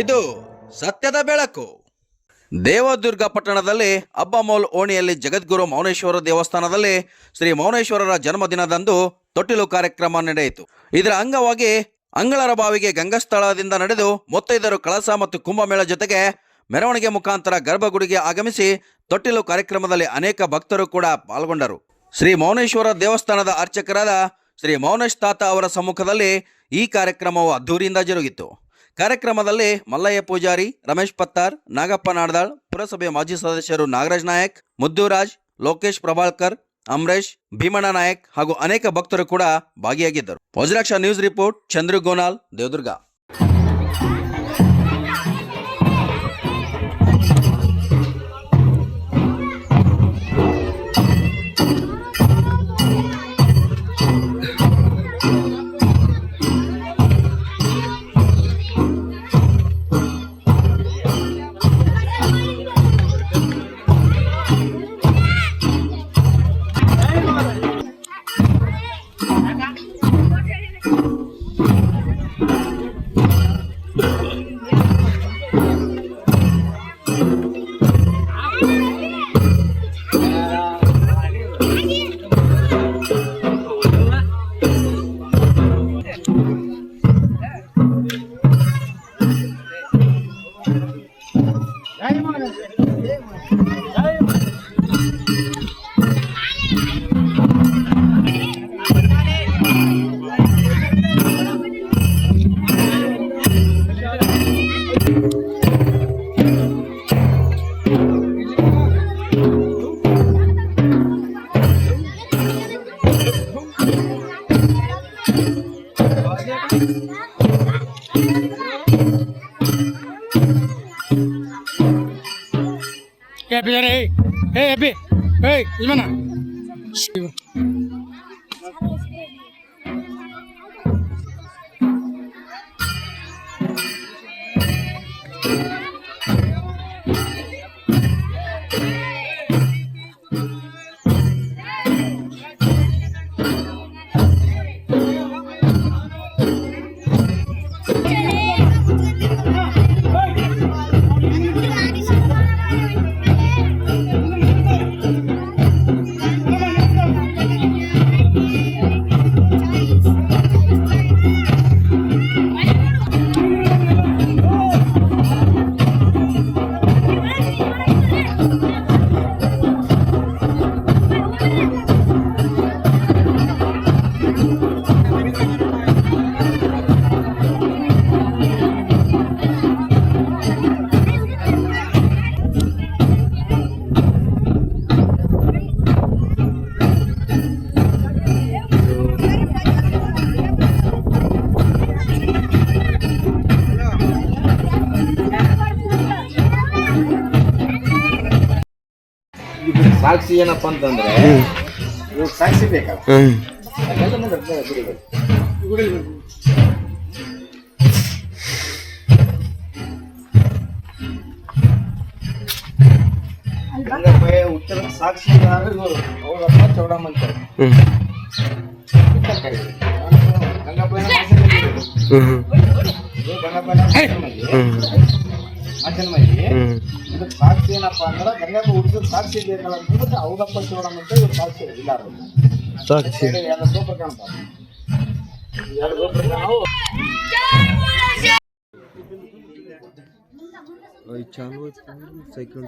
ಇದು ಸತ್ಯದ ಬೆಳಕು. ದೇವದುರ್ಗ ಪಟ್ಟಣದಲ್ಲಿ ಅಬ್ಬಮೋಲ್ ಓಣಿಯಲ್ಲಿ ಜಗದ್ಗುರು ಮೌನೇಶ್ವರ ದೇವಸ್ಥಾನದಲ್ಲಿ ಶ್ರೀ ಮೌನೇಶ್ವರರ ಜನ್ಮದಿನದಂದು ತೊಟ್ಟಿಲು ಕಾರ್ಯಕ್ರಮ ನಡೆಯಿತು. ಇದರ ಅಂಗವಾಗಿ ಅಂಗಳರ ಬಾವಿಗೆ ಗಂಗಸ್ಥಳದಿಂದ ನಡೆದು ಮುತ್ತೈದರು ಕಳಸ ಮತ್ತು ಕುಂಭಮೇಳ ಜೊತೆಗೆ ಮೆರವಣಿಗೆ ಮುಖಾಂತರ ಗರ್ಭಗುಡಿಗೆ ಆಗಮಿಸಿ ತೊಟ್ಟಿಲು ಕಾರ್ಯಕ್ರಮದಲ್ಲಿ ಅನೇಕ ಭಕ್ತರು ಕೂಡ ಪಾಲ್ಗೊಂಡರು. ಶ್ರೀ ಮೌನೇಶ್ವರ ದೇವಸ್ಥಾನದ ಅರ್ಚಕರಾದ ಶ್ರೀ ಮೌನೇಶ್ ತಾತ ಅವರ ಸಮ್ಮುಖದಲ್ಲಿ ಈ ಕಾರ್ಯಕ್ರಮವು ಅದ್ದೂರಿಯಿಂದ ಜರುಗಿತು. ಕಾರ್ಯಕ್ರಮದಲ್ಲಿ ಮಲ್ಲಯ್ಯ ಪೂಜಾರಿ, ರಮೇಶ್ ಪತ್ತಾರ್, ನಾಗಪ್ಪ ನಾಡದಾಳ್, ಪುರಸಭೆಯ ಮಾಜಿ ಸದಸ್ಯರು ನಾಗರಾಜ್ ನಾಯಕ್, ಮುದ್ದುರಾಜ್, ಲೋಕೇಶ್ ಪ್ರಭಾಳ್ಕರ್ ಅಮರೇಶ್ ಭೀಮಣ್ಣ ನಾಯಕ್ ಹಾಗೂ ಅನೇಕ ಭಕ್ತರು ಕೂಡ ಭಾಗಿಯಾಗಿದ್ದರು. Vajraksha news report Chandru Gonal Devadurga. AP AP ఏయ్ ఇవ్వనా ಸಾಕ್ಷಿ ಏನಪ್ಪ ಅಂತಂದ್ರೆ ಇವಾಗ ಸಾಕ್ಷಿ ಬೇಕಲ್ಲ ಅದೆಲ್ಲ ಮುಂದೆ ಬರ್ತದೆ ಗುಡಿಗಳು. ಗಂಗಪ್ಪಯ್ಯ ಉತ್ತರ ಸಾಕ್ಷಿ ಅವರಪ್ಪ ಚೌಡಮ್ಮ ಅಂತಾರೆ. ಇದಕ್ಕೆ ಸಾಕ್ಷಿ ಏನಪ್ಪ ಅಂದ್ರೆ ಗಂಗಪ್ಪ ಹುಟ್ಟಿದ ಸಾಕ್ಷಿ ಬೇಕಲ್ಲ ಅಂತ ಹೌದಪ್ಪ ಚೌಡಮ್ಮ ಅಂತ ಇವ್ರು ಸಾಕ್ಷಿ ಇಲ್ಲ ಸಾಕ್ಷಿ. ಎರಡು ಗೋಪುರ ಕಾಣ್ತಾವೆ ಎರಡು ಗೋಪುರ ಕಾಣವು ಸೈಕಲ್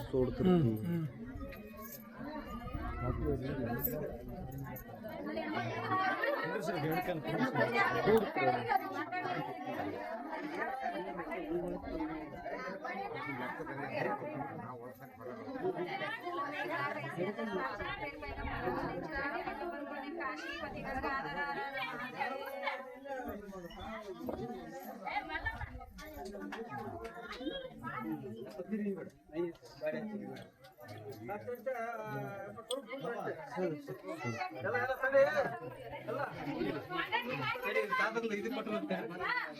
ತೋಡ್ತಾರೆ ಕಳಸ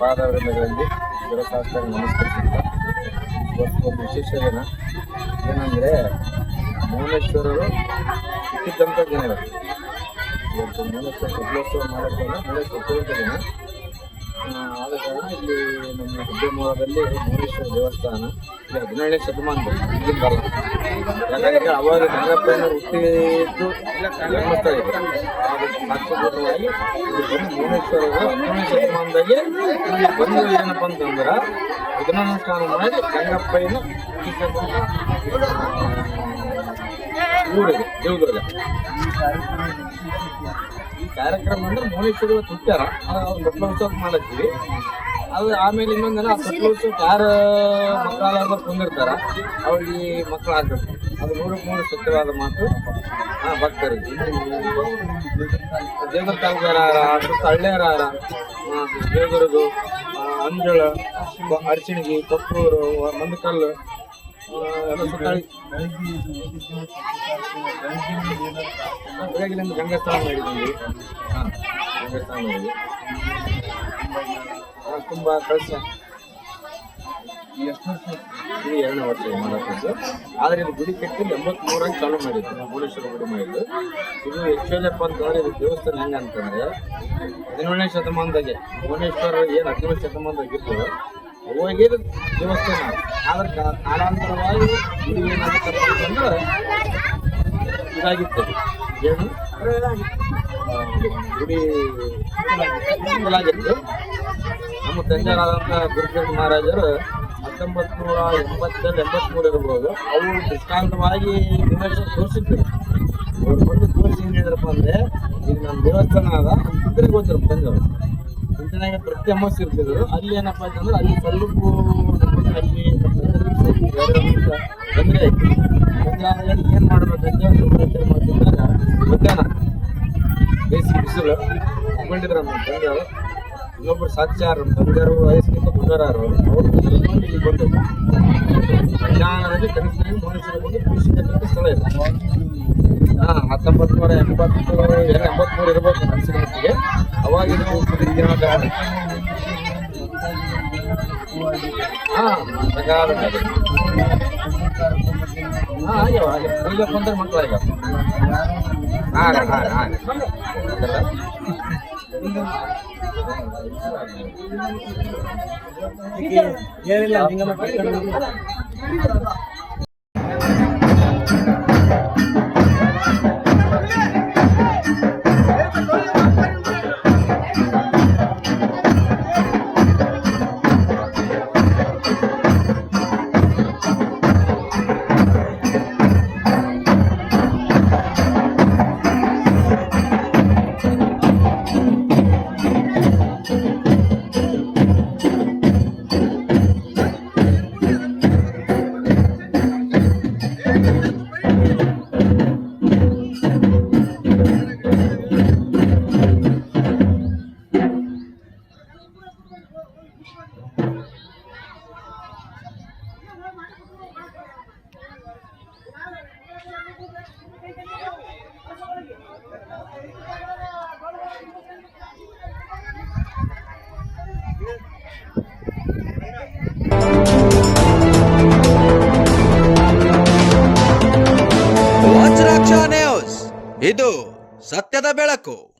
ಪಾದವೃಂದಗಳಲ್ಲಿ ಶಿರಸಾಷ್ಟಾಂಗ ನಮಸ್ಕರಿಸಿದ್ದ ಒಂದು ವಿಶೇಷ ದಿನ. ಏನಂದರೆ ಮೌನೇಶ್ವರರು ಹುಟ್ಟಿದ್ದಂಥ ಜನರು ಇವತ್ತು ಮೂಲೇಶ್ವರ ಮೌನೇಶ್ವರ ಹುಟ್ಟೋತ್ಸವ ಮೂಲೇಶ್ವರ ಹುಟ್ಟಿದಂಥ ದಿನ. ಆದ ಕಾರಣ ಇಲ್ಲಿ ನಮ್ಮ ಹುಬ್ಬಳ್ಳಿ ಮೌನೇಶ್ವರ ದೇವಸ್ಥಾನ ಹದಿನೇಳನೇ ಶತಮಾನದಲ್ಲಿ ಬರಲ್ಲ ಯಾಕಂದ್ರೆ ಅವಾಗ ರಂಗಪ್ಪನ ಹುಟ್ಟಿದ್ದು ಧರ್ಮಸ್ಥಳ ಇದೆ. ಸಾಕ್ಷೀಭೂತವಾಗಿ ಹದಿನೇಳನೇ ಶತಮಾನದಾಗೆ ಬಂದು ಏನಪ್ಪ ಅಂತಂದ್ರೆ ಉದನಾನುಷ್ಠಾನ ಮಾಡಿ ರಂಗಪ್ಪಯ್ಯನ ಊರಿದೆ, ದೇವದುರ್ಗ. ಈ ಕಾರ್ಯಕ್ರಮ ಅಂದ್ರೆ ಭುವನೇಶ್ವರ ಇವತ್ತು ಹುಟ್ಟ್ಯಾರ ಅವ್ರು ಮಕ್ಕಳೋತ್ಸವ ಮಾಡತ್ತೀವಿ ಅದು ಆಮೇಲೆ ಇನ್ನೊಂದಿನ ಆ ಯಾರ ಬಂದಿರ್ತಾರ ಕುಂದಿರ್ತಾರ, ಅವ್ರಿಗೆ ಮಕ್ಕಳು ಆಗ್ಬೇಕು ಅದು ನೂರಕ್ಕೆ ನೂರು ಸತ್ಯವಾದ ಮಾತು. ಆ ಭಕ್ತರಿಗೆ ದೇವರ ತಾಲೂಕಾರ ಸುತ್ತ ಹಳ್ಳಿಯರ ದೇವರದು ಅಂಜಳ ಅರಸಿಣಗಿ ಕೊಪ್ಪೂರು, ಮಂದಕಲ್ಲು ಎಲ್ಲ ಸುತ್ತಾಡಿ. ಬೆಳಗಿನಿಂದ ಗಂಗಾಸ್ಥಾನ ಮಾಡಿದ್ದೀವಿ. ಹಾಂ ಮಾಡಿದ್ವಿ ತುಂಬ ಕಳಿಸ. ಇದು ಎರಡನೇ ವರ್ಷ ಆದರೆ ಇದು ಗುಡಿ ಕಟ್ಟಿ ಎಂಬತ್ಮೂರಾಗಿ ಚಾಲೂ ಮಾಡಿದ್ದು ಭುವನೇಶ್ವರ ಗುಡಿ ಮಾಡಿದ್ದು. ಇದು ಆ್ಯಕ್ಚುಲಿಯಪ್ಪ ಅಂತಂದ್ರೆ ಇದು ದೇವಸ್ಥಾನ ಹೆಂಗೆ ಅಂತಂದ್ರೆ, ಹದಿನೇಳನೇ ಶತಮಾನದಾಗೆ ಭುವನೇಶ್ವರ ಏನು ಹದಿನೇಳು ಇತ್ತು ಅವಾಗೇ ದೇವಸ್ಥಾನ. ಆದ್ರೆ ಕಾಲಾಂತರವಾಗಿ ಗುಡಿ ಏನಾಗುತ್ತೆ ಇದಾಗಿತ್ತು. ಏನು? ಗುಡಿ ಬದಲಾಗಿತ್ತು ನಮ್ಮ ತಂದೆಯರಾದಂಥ ಗುರುಕೃಷ್ಣ ಮಹಾರಾಜರು ಹತ್ತೊಂಬತ್ತು ನೂರ ಎಂಬತ್ತೆರಡು ಎಂಬತ್ಮೂರು ಇರ್ಬೋದು ಅವರು ದೃಷ್ಟಾಂತವಾಗಿ ಭುವನೇಶ್ವರ ತೋರಿಸಿದ್ರು ಅವ್ರು ಬಂದು ತೋರಿಸಿ ಹೇಳಿದ್ರಪ್ಪ ಅಂದರೆ ಈಗ ನಮ್ಮ ದೇವಸ್ಥಾನ ಅದ ಚಿಂತನೆಗೆ ಹೋದ್ರು ಬಂದವರು ಚಿಂತನೆಗೆ ಪ್ರತಿ ಅಮಾವಾಸ್ಯೆ ಇರ್ತಿದ್ರು. ಅಲ್ಲಿ ಏನಪ್ಪ ಅಂತಂದ್ರೆ, ಅಲ್ಲಿ ನಮಗೆ ಅಲ್ಲಿ ತೊಂದರೆ ಆಯ್ತು ತೊಂದರೆ ಏನು ಮಾಡ್ಬೇಕಂತ ಯೋಚನೆ ಮಾಡ್ತಿದ್ದಾಗ ಮಧ್ಯಾಹ್ನ ಬೇಸಿಗೆ ಬಿಸಿಲು ತಗೊಂಡಿದ್ರು ನಮ್ಮ ಇನ್ನೊಬ್ರು ಸಾಕ್ಷಾರ ಬಂದರು, ವಯಸ್ಸಿನಿಂದ ದೊಡ್ಡವರು ಅವರು ಇಲ್ಲಿ ಬಂದು ಪ್ರಜ್ಞಾನದಲ್ಲಿ ಬಂದು ಕೃಷಿ ಸ್ಥಳ ಇದೆ. ಹಾ ಹತ್ತೊಂಬತ್ತು ನೂರ ಎಂಬತ್ತು ಏನು, ಎಂಬತ್ಮೂರು ಇರಬೇಕು ಕನಸಿನ ಮಟ್ಟಿಗೆ. ಅವಾಗ ಹಾ ಬೇಕಾದ ಹಾ ಆಗ್ಯಾವ ಮಕ್ಕಳು ಆಗ್ಯಾವ ಹಾಂ ಹಾಂ ஏறில அதிகமா ವಜ್ರಾಕ್ಷ ನ್ಯೂಸ್ ಇದು ಸತ್ಯದ ಬೆಳಕು.